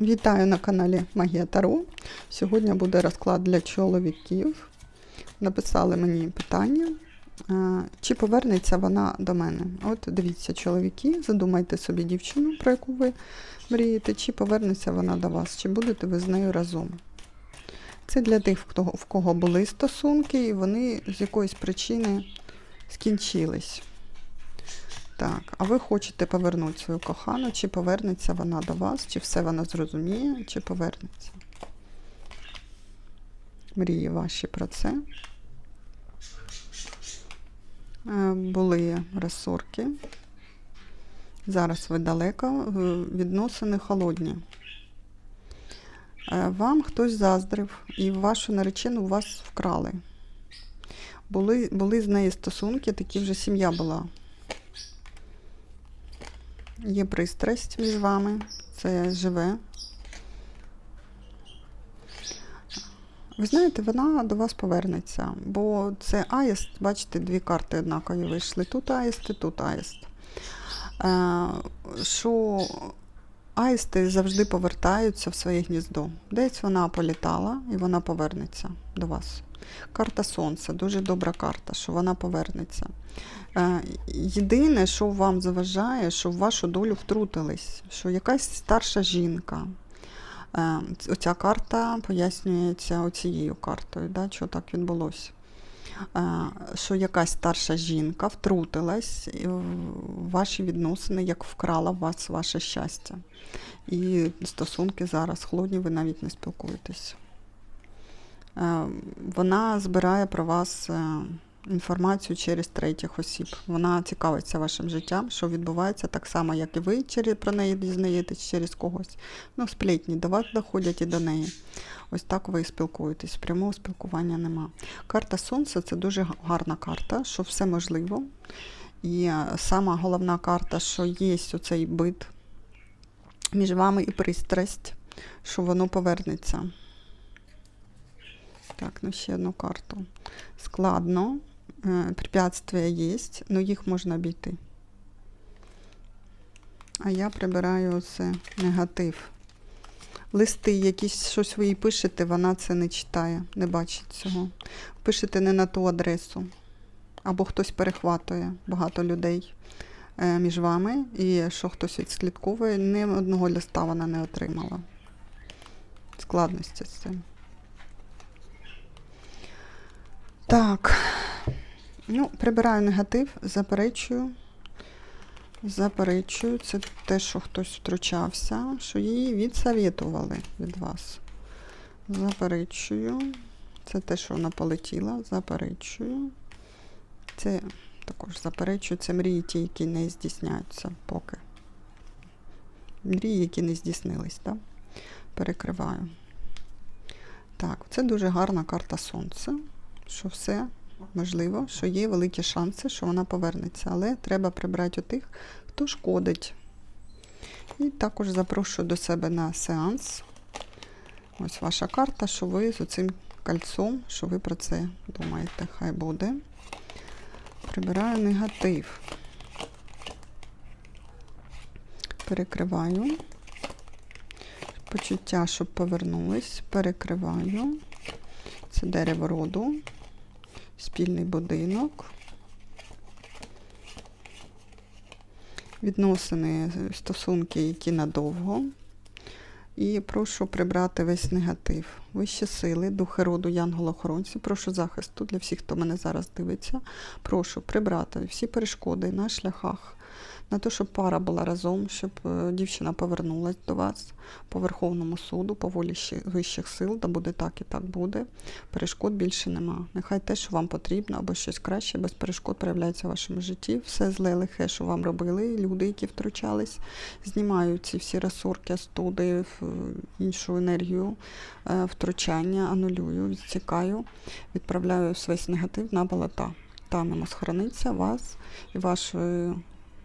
Вітаю на каналі Магія Таро. Сьогодні буде розклад для чоловіків. Написали мені питання, чи повернеться вона до мене. От дивіться, чоловіки, задумайте собі дівчину, про яку ви мрієте, чи повернеться вона до вас, чи будете ви з нею разом. Це для тих, в кого були стосунки, і вони з якоїсь причини скінчились. Так, а ви хочете повернути свою кохану, чи повернеться вона до вас, чи все вона зрозуміє, чи повернеться? Мрії ваші про це. Е, Були розсорки. Зараз ви далеко, е, відносини холодні. Е, Вам хтось заздрив, і вашу наречену вас вкрали. Були, були з нею стосунки, такі вже сім'я була. Є пристрасть між вами, це живе. Ви знаєте, вона до вас повернеться, бо це аїст, бачите, дві карти однакові вийшли. Тут аїст і тут аїст. Е, що аїсти завжди повертаються в своє гніздо. Десь вона політала і вона повернеться до вас. Карта Сонця, дуже добра карта, що вона повернеться. Е, Єдине, що вам заважає, що в вашу долю втрутились, що якась старша жінка. Е, Оця карта пояснюється оцією картою, да, що так відбулося. Е, Що якась старша жінка втрутилась в ваші відносини, як вкрала в вас ваше щастя. І стосунки зараз холодні, ви навіть не спілкуєтесь. Е, Вона збирає про вас е, інформацію через третіх осіб. Вона цікавиться вашим життям, що відбувається так само, як і ви через, про неї дізнаєтесь через когось. Ну, сплетні до вас доходять і до неї. Ось так ви спілкуєтесь. Прямого спілкування нема. Карта Сонця це дуже гарна карта, що все можливо. І е, сама головна карта, що є оцей бит між вами і пристрасть, що воно повернеться. Так, ну ще одну карту. Складно. Е, Препятствия є, але їх можна обійти. А я прибираю це негатив. Листи, якісь щось ви їй пишете, вона це не читає, не бачить цього. Пишете не на ту адресу. Або хтось перехватує багато людей е, між вами, і що хтось відслідковує, ні одного листа вона не отримала. Складності з цим. Так. Ну, прибираю негатив, заперечую. Заперечую. Це те, що хтось втручався, що її відсовітували від вас. Заперечую. Це те, що вона полетіла. Заперечую. Це також заперечую. Це мрії ті, які не здійсняються поки. Мрії, які не здійснились, так? Перекриваю. Так, це дуже гарна карта Сонця, що все можливо, що є великі шанси, що вона повернеться, але треба прибрати у тих, хто шкодить. І також запрошую до себе на сеанс. Ось ваша карта, що ви з цим кольцом, що ви про це думаєте, хай буде. Прибираю негатив. Перекриваю. Почуття, щоб повернулись. Перекриваю. Це дерево роду спільний будинок. Відносини, стосунки, які надовго. І прошу прибрати весь негатив. Вищі сили, духи роду, янголохоронці, прошу захисту для всіх, хто мене зараз дивиться. Прошу прибрати всі перешкоди на шляхах, на те, щоб пара була разом, щоб е, дівчина повернулась до вас по Верховному суду, по волі вищих сил, да буде так і так буде. Перешкод більше нема. Нехай те, що вам потрібно, або щось краще, без перешкод проявляється в вашому житті. Все зле лихе, що вам робили, люди, які втручались, знімають ці всі розсорки, студи, іншу енергію, е, втручання, анулюю, відсікаю, відправляю весь негатив на болота. Там схорониться вас і вашої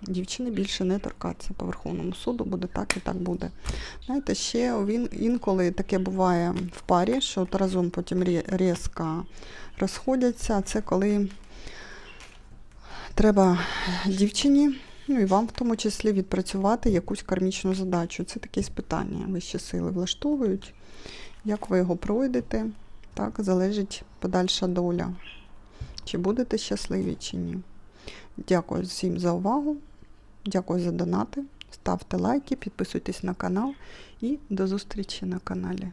дівчини більше не торкатися по Верховному суду, буде так і так буде. Знаєте, ще він інколи таке буває в парі, що от разом потім різко розходяться. Це коли треба дівчині. Ну і вам в тому числі відпрацювати якусь кармічну задачу. Це такі спитання. Вищі сили влаштовують, як ви його пройдете, так залежить подальша доля. Чи будете щасливі, чи ні. Дякую всім за увагу. Дякую за донати. Ставте лайки, підписуйтесь на канал і до зустрічі на каналі.